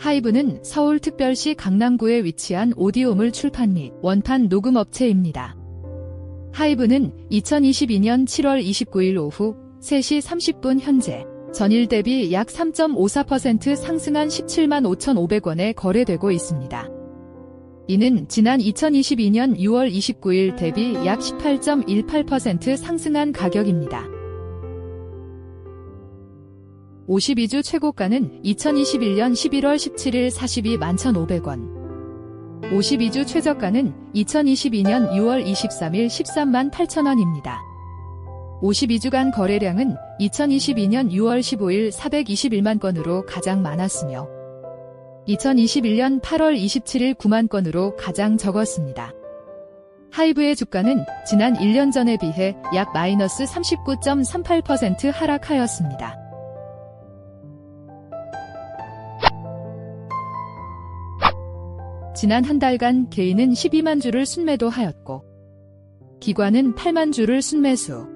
하이브는 서울특별시 강남구에 위치한 오디오물 출판 및 원판 녹음 업체입니다. 하이브는 2022년 7월 29일 오후 3시 30분 현재 전일 대비 약 3.54% 상승한 17만 5,500원에 거래되고 있습니다. 이는 지난 2022년 6월 29일 대비 약 18.18% 상승한 가격입니다. 52주 최고가는 2021년 11월 17일 42만 1,500원. 52주 최저가는 2022년 6월 23일 13만 8천원입니다. 52주간 거래량은 2022년 6월 15일 421만 건으로 가장 많았으며 2021년 8월 27일 9만 건으로 가장 적었습니다. 하이브의 주가는 지난 1년 전에 비해 약 마이너스 39.38% 하락하였습니다. 지난 한 달간 개인은 12만 주를 순매도하였고 기관은 8만 주를 순매수,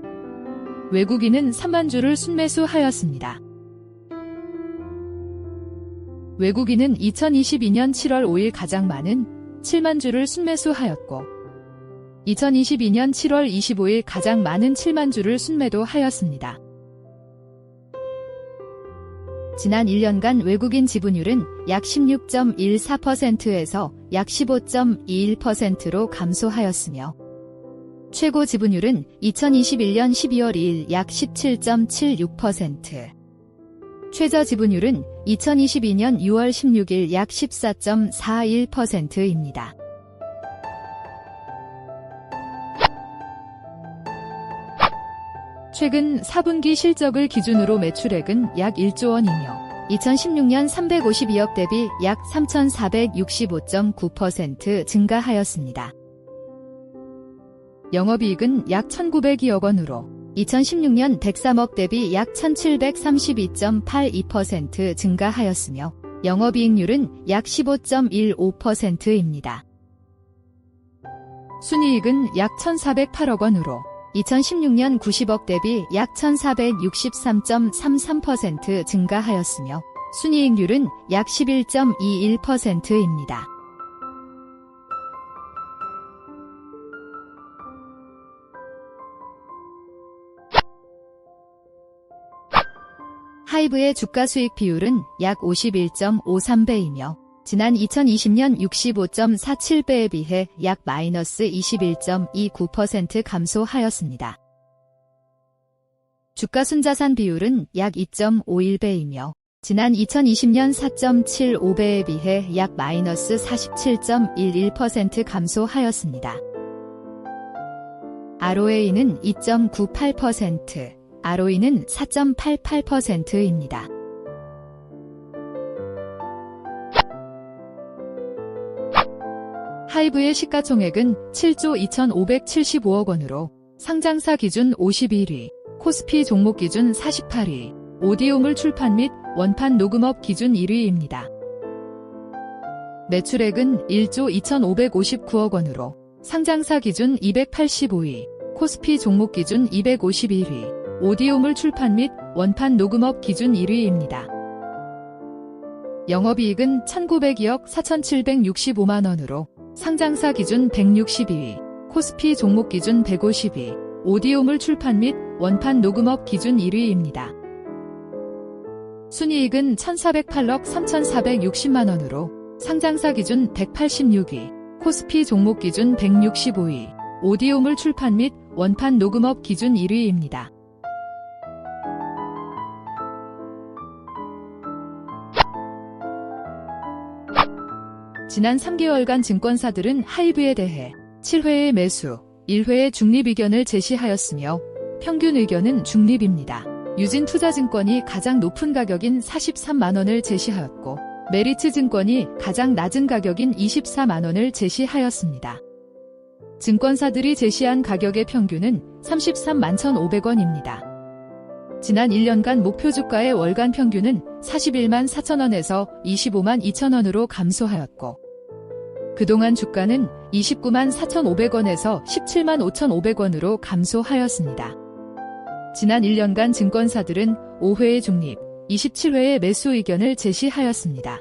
외국인은 3만 주를 순매수하였습니다. 외국인은 2022년 7월 5일 가장 많은 7만 주를 순매수하였고 2022년 7월 25일 가장 많은 7만 주를 순매도하였습니다. 지난 1년간 외국인 지분율은 약 16.14%에서 약 15.21%로 감소하였으며 최고 지분율은 2021년 12월 2일 약 17.76%, 최저 지분율은 2022년 6월 16일 약 14.41%입니다. 최근 4분기 실적을 기준으로 매출액은 약 1조 원이며 2016년 352억 대비 약 3,465.9% 증가하였습니다. 영업이익은 약 1,902억 원으로 2016년 103억 대비 약 1732.82% 증가하였으며 영업이익률은 약 15.15%입니다. 순이익은 약 1,408억 원으로 2016년 90억 대비 약 1463.33% 증가하였으며 순이익률은 약 11.21%입니다. 하이브의 주가 수익 비율은 약 51.53배이며 지난 2020년 65.47배에 비해 약 마이너스 21.29% 감소하였습니다. 주가 순자산 비율은 약 2.51배이며 지난 2020년 4.75배에 비해 약 마이너스 47.11% 감소하였습니다. ROA는 2.98%, ROE는 4.88%입니다. 하이브의 시가총액은 7조 2,575억 원으로 상장사 기준 51위, 코스피 종목 기준 48위, 오디오물 출판 및 원판 녹음업 기준 1위입니다. 매출액은 1조 2,559억 원으로 상장사 기준 285위, 코스피 종목 기준 251위, 오디오물 출판 및 원판 녹음업 기준 1위입니다. 영업이익은 1,902억 4,765만 원으로 상장사 기준 162위, 코스피 종목 기준 150위, 오디오물 출판 및 원판 녹음업 기준 1위입니다. 순이익은 1,408억 3,460만 원으로 상장사 기준 186위, 코스피 종목 기준 165위, 오디오물 출판 및 원판 녹음업 기준 1위입니다. 지난 3개월간 증권사들은 하이브에 대해 7회의 매수, 1회의 중립 의견을 제시하였으며 평균 의견은 중립입니다. 유진 투자증권이 가장 높은 가격인 43만원을 제시하였고 메리츠 증권이 가장 낮은 가격인 24만원을 제시하였습니다. 증권사들이 제시한 가격의 평균은 33만 1,500원입니다. 지난 1년간 목표 주가의 월간 평균은 41만 4천원에서 25만 2천원으로 감소하였고 그동안 주가는 29만 4,500원에서 17만 5,500원으로 감소하였습니다. 지난 1년간 증권사들은 5회의 중립, 27회의 매수 의견을 제시하였습니다.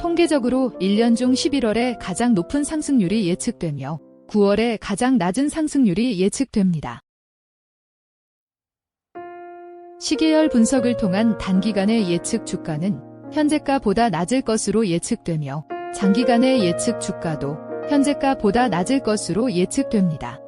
통계적으로 1년 중 11월에 가장 높은 상승률이 예측되며 9월에 가장 낮은 상승률이 예측됩니다. 시계열 분석을 통한 단기간의 예측 주가는 현재가보다 낮을 것으로 예측되며 장기간의 예측 주가도 현재가보다 낮을 것으로 예측됩니다.